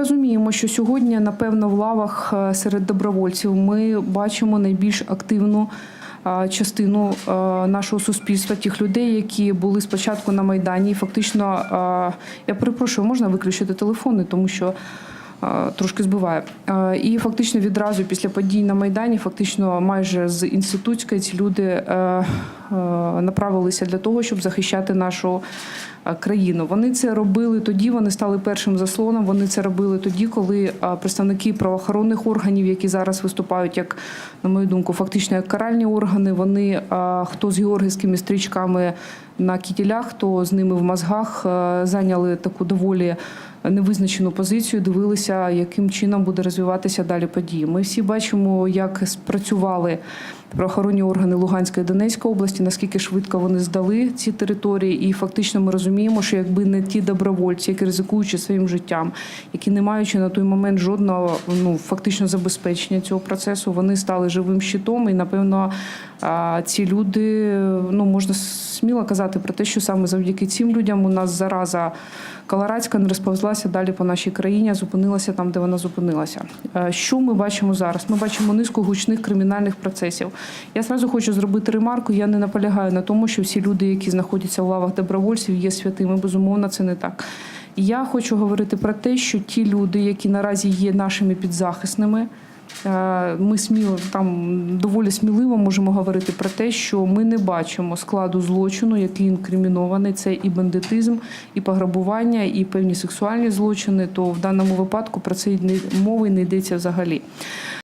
Розуміємо, що сьогодні, напевно, в лавах е, серед добровольців ми бачимо найбільш активну е, частину е, нашого суспільства, тих людей, які були спочатку на майдані. І фактично, я перепрошую, можна виключити телефони, тому що. Трошки збиває. І фактично відразу після подій на Майдані, фактично майже з інститутської ці люди направилися для того, щоб захищати нашу країну. Вони це робили тоді. Вони стали першим заслоном. Вони це робили тоді, коли е, представники правоохоронних органів, які зараз виступають, як на мою думку, фактично як каральні органи. Вони е, хто з георгійськими стрічками на кітілях, хто з ними в мозгах е, зайняли таку доволі. Невизначену позицію, дивилися, яким чином буде розвиватися далі події. Ми всі бачимо, як спрацювали правоохоронні органи Луганської і Донецької області, наскільки швидко вони здали ці території, і фактично ми розуміємо, що якби не ті добровольці, які ризикуючи своїм життям, які не маючи на той момент жодного ну фактично забезпечення цього процесу, вони стали живим щитом. І напевно ці люди ну можна сміло казати про те, що саме завдяки цим людям у нас зараза Каларадська не розповзлася далі по нашій країні, а зупинилася там, де вона зупинилася. Е, Що ми бачимо зараз? Ми бачимо низку гучних кримінальних процесів. Я зразу хочу зробити ремарку. Я не наполягаю на тому, що всі люди, які знаходяться в лавах добровольців, є святими. Безумовно, це не так. Я хочу говорити про те, що ті люди, які наразі є нашими підзахисними. Е, Ми сміло там доволі сміливо можемо говорити про те, що ми не бачимо складу злочину, який інкримінований. Це і бандитизм, і пограбування, і певні сексуальні злочини. То в даному випадку про це мови не йдеться взагалі.